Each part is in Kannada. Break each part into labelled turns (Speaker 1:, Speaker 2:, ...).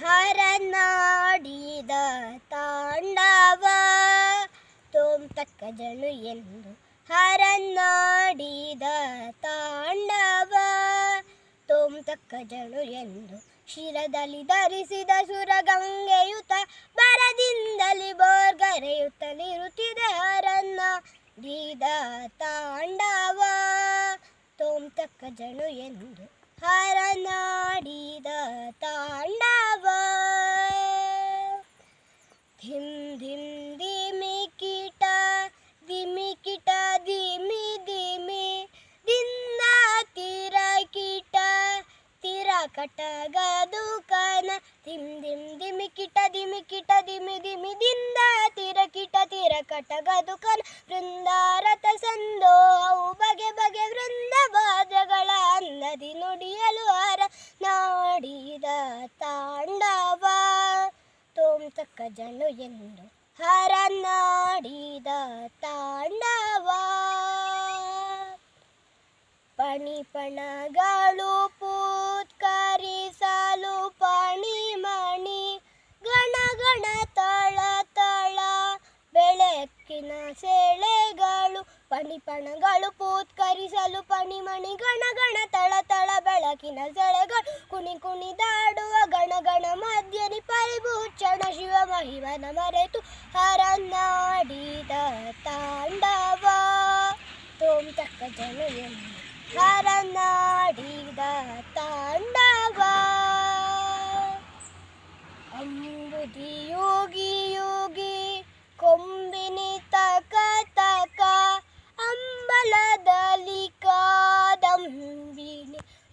Speaker 1: ಹರನಾಡಿದ ತಾಂಡವ. ತೋಮ್ ತಕ್ಕ ಜನು ಎಂದು ಹರನಾಡಿದ ತಾಂಡವ. ತೋಮ್ ತಕ್ಕ ಜನು ಎಂದು ಶಿರದಲ್ಲಿ ಧರಿಸಿದ ಸುರಗಂಗೆಯುತ, ಬರದಿಂದಲಿ ಬೋರ್ಗರೆಯುತ್ತಲಿರುತ್ತಿದೆ ಹರನ್ನ ದೀದ ತಾಂಡವ. ತೋಮ್ ತಕ್ಕ ಜನು ಎಂದು ಹರನಾಡಿದ ತಾಂಡವ. ಕಟಗದು ಕನ. ದಿಮ್ ದಿಮ್, ದಿಮಿ ಕಿಟ ದಿಮಿ ಕಿಟ, ದಿಮಿ ದಿಮಿ ದಿಂದ ತೀರ ಕಿಟ, ತೀರ ಕಟಗದು ಕನ. ವೃಂದಾರತ ಸಂದೋ, ಅವು ಬಗೆ ಬಗೆ ವೃಂದ ಬಾಧಗಳ ಅನ್ನದಿ ನುಡಿಯಲು ಹರ ನಾಡಿದ ತಾಂಡವ, ತೋಂ ತಕ್ಕ ಜನು ಎಂದು ಹರನಾಡಿದ ತಾಂಡವ ಪಣಿಪಣಗಳು ಸೆಳೆಗಳು ಪಣಿಪಣಗಳು ಪೂತ್ಕರಿಸಲು ಪಣಿಮಣಿ ಗಣ ಗಣ ತಳ ತಳ ಬೆಳಕಿನ ಸೆಳೆಗಳು, ಕುಣಿ ಕುಣಿದಾಡುವ ಗಣ ಗಣ ಮಧ್ಯನಿ ಪರಿಭೂಷಣ ಶಿವ ಮಹಿಮನ ಮರೆತು ಹರನಾಡಿದ ತಾಂಡವ. ತೋಂ ತಕ್ಕ ಜನ ಹರನಾಡಿದ ತಾಂಡವ.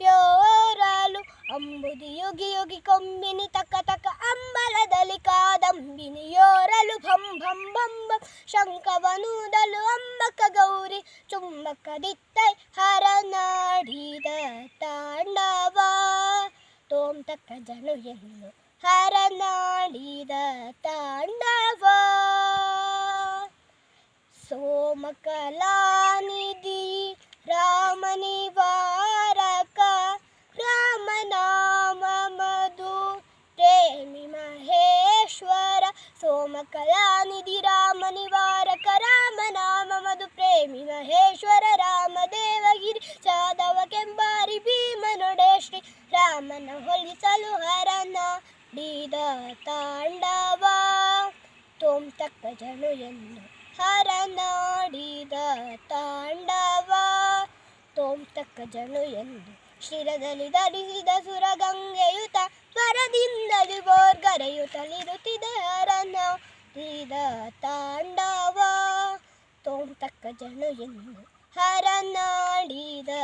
Speaker 1: ಯೋರಲು ಅಂಬುದಿ ಯೋಗಿ ಯೋಗಿ ಕೊಂಬಿನಿ ತಕ್ಕ ತಕ್ಕ ಅಂಬಲದಲ್ಲಿ ಕಾದಂಬಿನಿ ಯೋರಲು ಭಂ ಭಂ ಭಂ ಭಂ ಶಂಕವನೂದಲು ಅಂಬಕ ಗೌರಿ ಚುಂಬಕ ದಿತ್ತೈ ಹರನಾಡಿದ ತಾಂಡವ. ತೋಂ ತಕ್ಕ ಜನು ಎಂದು ಹರನಾಡಿದ ತಾಂಡವ. ಸೋಮಕಲಾನಿಧಿ ರಾಮನಿವಾರಕ ಮಹೇಶ್ವರ ನಿವಾರಕ ರಾಮನಿವಾರಕ ರಾಮನಾಮ ಮಧು ಪ್ರೇಮಿ ಮಹೇಶ್ವರ ರಾಮದೇವಗಿರಿ ಜಾದವ ಕೆಂಬಾರಿ ಭೀಮನೊಡೆ ಶ್ರೀ ರಾಮನ ಹೊಲಿಸಲು ಹರನ ಡಿದ ತಾಂಡವ ತೋಂ ತಕ್ಕ ಜನು ಎಂದು ಹರನಾಡಿದ ತಾಂಡವ ತೋಂ ತಕ್ಕ ಜನು ಎಂದು ಶಿರದಲ್ಲಿ ಧರಿಸಿದ ಸುರಗಂಗೆಯುತ ಸ್ವರದಿಂದಲಿ ಬೋರ್ಗರೆಯುತ್ತಲಿರುತ್ತಿದೆ ಹರನಾಡಿದ ತಾಂಡವ ತೋಂ ತಕ್ಕ ಜನು ಎಂದು ಹರನಾಡಿದ ತಾಂಡವ